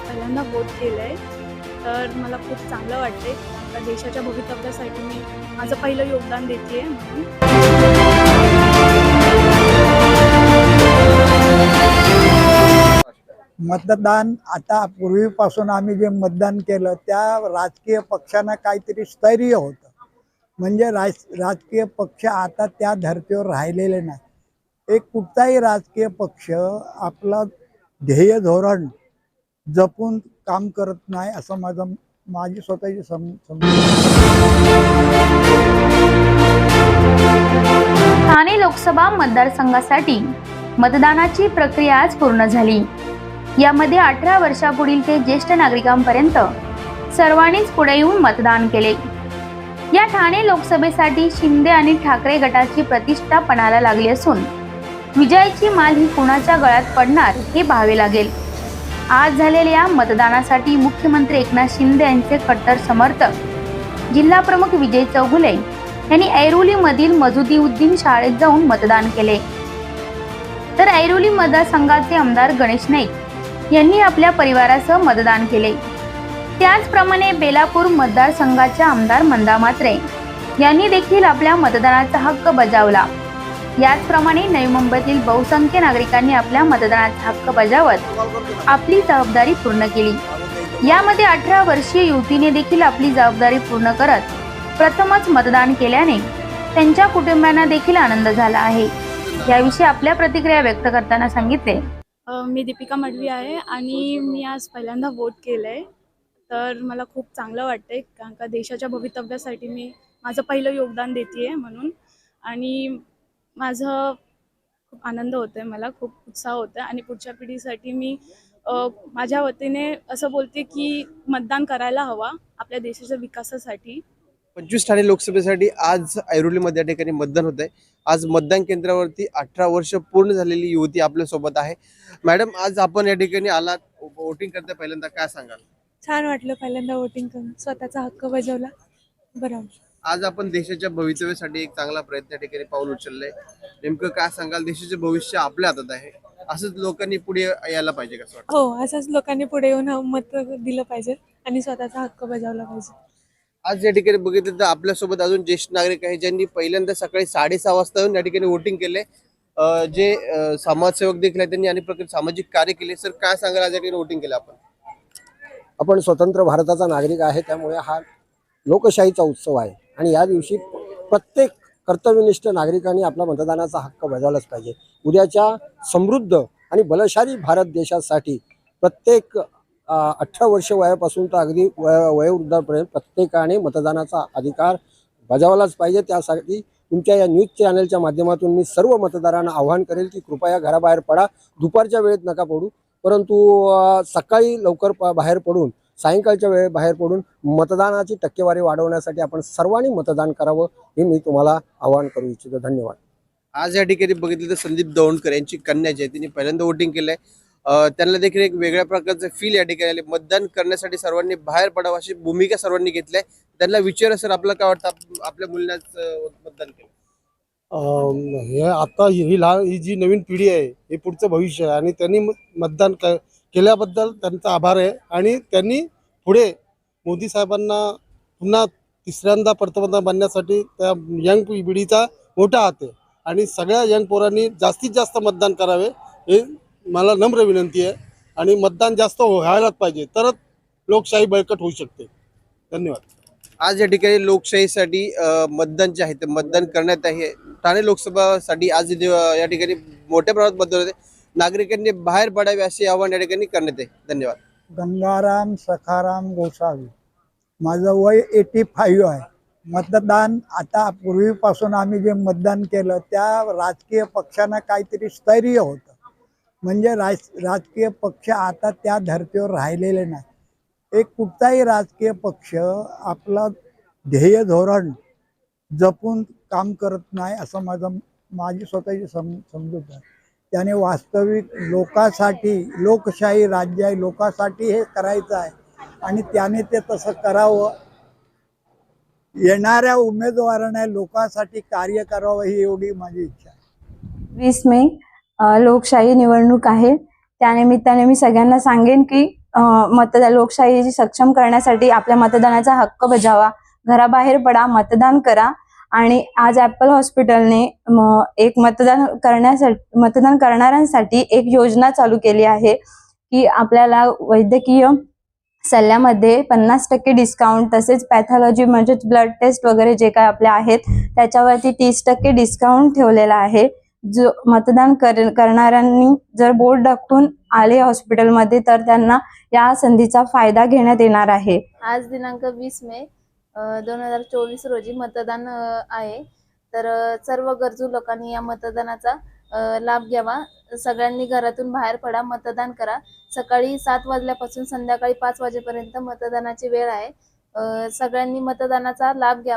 पहिल्यांदा वोट केलं आहे तर मला खूप चांगलं वाटते आपल्या देशाच्या भवितव्यासाठी मी माझं पहिलं योगदान देते आहे म्हणून. मतदान आता पूर्वीपासून आम्ही जे मतदान केलं त्या राजकीय पक्षांना काहीतरी स्थैर्य होतं. म्हणजे राज राजकीय पक्ष आता त्या धर्तीवर राहिलेले नाही एक कुठलाही राजकीय पक्ष आपलं ध्येय धोरण जपून काम करत नाही असं माझं माझी स्वतःची सम ठाणे लोकसभा मतदारसंघासाठी मतदानाची प्रक्रिया आज पूर्ण झाली. यामध्ये अठरा वर्षापुढील ते ज्येष्ठ नागरिकांपर्यंत सर्वांनीच पुढे येऊन मतदान केले. या ठाणे लोकसभेसाठी शिंदे आणि ठाकरे गटाची प्रतिष्ठा पणाला लागली असून विजयाची माल ही कुणाच्या गळ्यात पडणार हे पाहावे लागेल. आज झालेल्या मतदानासाठी मुख्यमंत्री एकनाथ शिंदे यांचे कट्टर समर्थक. जिल्हा प्रमुख विजय चौगुले यांनी ऐरोलीमधील मजुदीउद्दीन शाळेत जाऊन मतदान केले. तर ऐरोली मतदारसंघाचे आमदार गणेश नाईक यांनी आपल्या परिवारासह मतदान केले. त्याचप्रमाणे बेलापूर मतदारसंघाच्या आमदार मंदा मात्रे यांनी देखील आपल्या मतदानाचा हक्क बजावला. याचप्रमाणे नवी मुंबईतील बहुसंख्य नागरिकांनी आपल्या मतदानाचा हक्क बजावत आपली जबाबदारी पूर्ण केली. यामध्ये अठरा वर्षीय युवतीने देखील आपली जबाबदारी पूर्ण करत प्रथमच मतदान केल्याने त्यांच्या कुटुंबियांना देखील आनंद झाला आहे. याविषयी आपल्या प्रतिक्रिया व्यक्त करताना सांगितले. मी दीपिका मडवी आहे आणि मी आज पहिल्यांदा वोट केलं आहे तर मला खूप चांगलं वाटतं आहे कारण का देशाच्या भवितव्यासाठी मी माझं पहिलं योगदान देते आहे म्हणून. आणि माझं खूप आनंद होतो आहे मला खूप उत्साह होतो आहे आणि पुढच्या पिढीसाठी मी माझ्या वतीने असं बोलते की मतदान करायला हवा आपल्या देशाच्या विकासासाठी. पंचवीस ठाणे लोकसभेसाठी आज ऐरोलीमध्ये या ठिकाणी मतदान होत आहे. आज मतदान केंद्रावरती अठरा वर्ष पूर्ण झालेली युवती आपल्यासोबत आहे. मॅडम आज आपण या ठिकाणी आलात. वोटिंग करता पहिल्यांदा काय सांगाल? छान वाटलं पहिल्यांदा वोटिंग करून. स्वतःचा हक्क बजावला. बरं. आज आपण देशाच्या भवितव्यासाठी एक चांगला प्रयत्न या ठिकाणी पाऊल उचललंय. नेमकं काय सांगाल? देशाचे भविष्य आपल्या हातात आहे. असंच लोकांनी पुढे यायला पाहिजे कसं वाटतं? हो असंच लोकांनी पुढे येऊन मत दिलं पाहिजे आणि स्वतःचा हक्क बजावला पाहिजे. आज या ठिकाणी बघितलं तर आपल्यासोबत अजून ज्येष्ठ नागरिक आहे ज्यांनी पहिल्यांदा सकाळी साडेसहा वाजता येऊन या ठिकाणी वोटिंग केले जे अं, समाजसेवक देखील आहेत त्यांनी अनेक प्रकारे सामाजिक कार्य केले. सर काय सांगाल? आज या ठिकाणी वोटिंग केलं आपण? आपण स्वतंत्र भारताचा नागरिक आहे त्यामुळे हा लोकशाहीचा उत्सव आहे. आणि या दिवशी प्रत्येक कर्तव्यनिष्ठ नागरिकांनी आपला मतदानाचा हक्क बजावलाच पाहिजे. उद्याच्या समृद्ध आणि बलशाली भारत देशासाठी प्रत्येक अठरा वर्ष वयापासून तर अगदी वय वयोवृद्धापर्यंत प्रत्येकाने मतदानाचा अधिकार बजावलाच पाहिजे. त्यासाठी तुमच्या या न्यूज चॅनलच्या माध्यमातून मी सर्व मतदारांना आवाहन करेल की कृपया घराबाहेर पडा. दुपारच्या वेळेत नका पडू. परंतु सकाळी लवकर प बाहेर पडून सायंकाळच्या वेळेत बाहेर पडून मतदानाची टक्केवारी वाढवण्यासाठी आपण सर्वांनी मतदान करावं हे मी तुम्हाला आवाहन करू इच्छितो. धन्यवाद. आज या ठिकाणी बघितलं तर संदीप दौंडकर यांची कन्या जी आहे त्यांनी पहिल्यांदा वोटिंग केलंय. अं, त्यांना देखील एक वेगळ्या प्रकारचं फील या ठिकाणी आले. मतदान करण्यासाठी सर्वांनी बाहेर पडावं अशी भूमिका सर्वांनी घेतली आहे त्यांना विचारा सर आपलं काय वाटतं? आप- आपल्या मुलींना अं, मतदान केलं. हे आता ही ही लहान ही जी नवीन पिढी आहे हे पुढचं भविष्य आहे आणि त्यांनी मतदान क- केल्याबद्दल त्यांचा आभार आहे. आणि त्यांनी पुढे मोदी साहेबांना पुन्हा तिसऱ्यांदा पंतप्रधान बनण्यासाठी त्या यंग पिढीचा मोठा हात आहे. आणि सगळ्या यंग पोरांनी जास्तीत जास्त मतदान करावे हे मला नम्र विनंती आहे. आणि मतदान जास्त व्हायलाच पाहिजे. तरच लोकशाही बळकट होऊ शकते. धन्यवाद. आज या ठिकाणी लोकशाहीसाठी मतदान जे आहे ते मतदान करण्यात आहे. ठाणे लोकसभासाठी आज या ठिकाणी मोठ्या प्रमाणात मतदान होते. नागरिकांनी बाहेर पडावे असे आव्हान या ठिकाणी करण्यात आहे धन्यवाद. गंगाराम सखाराम गोसावी. माझं वय एटी फाईव्ह आहे. मतदान आता पूर्वीपासून आम्ही जे मतदान केलं त्या राजकीय पक्षांना काहीतरी स्थैर्य होतं. म्हणजे राज राजकीय पक्ष आता त्या धर्तीवर राहिलेले नाही एक कुठचाही राजकीय पक्ष आपलं ध्येय धोरण जपून काम करत नाही असं माझं माझी स्वतःची सम समजूत आहे. त्याने वास्तविक लोकासाठी लोकशाही राज्य आहे लोकासाठी हे करायचं आहे. आणि त्याने ते तसं करावं. येणाऱ्या उमेदवाराने लोकांसाठी कार्य करावं ही एवढी माझी इच्छा आहे. वीस मे लोकशाही निवडणूक आहे. त्यानिमित्ताने मी सगळ्यांना सांगेन की मतदान लोकशाही सक्षम करण्यासाठी आपल्या मतदानाचा हक्क बजावा. घराबाहेर पडा मतदान करा. आणि आज ॲपल हॉस्पिटलने एक मतदान करण्यासाठी मतदान करणाऱ्यांसाठी एक योजना चालू केली आहे की आपल्याला वैद्यकीय सल्ल्यामध्ये पन्नास टक्के डिस्काउंट तसेच पॅथॉलॉजी म्हणजेच ब्लड टेस्ट वगैरे जे काय आपल्या आहेत त्याच्यावरती तीस टक्के डिस्काउंट ठेवलेला आहे. जो मतदान कर करणाऱ्यांनी जर बोर्ड दाखवून आले हॉस्पिटलमध्ये तर त्यांना या संधीचा फायदा घेण्यात येणार आहे. आज दिनांक वीस मे दोन हजार चोवीस रोजी मतदान आहे. तर सर्व गरजू लोकांनी या मतदानाचा अ, लाभ घ्यावा. सगळ्यांनी घरातून बाहेर पडा मतदान करा. सकाळी सात वाजल्यापासून संध्याकाळी पाच वाजेपर्यंत मतदानाची वेळ आहे. सगळ्यांनी मतदानाचा लाभ घ्यावा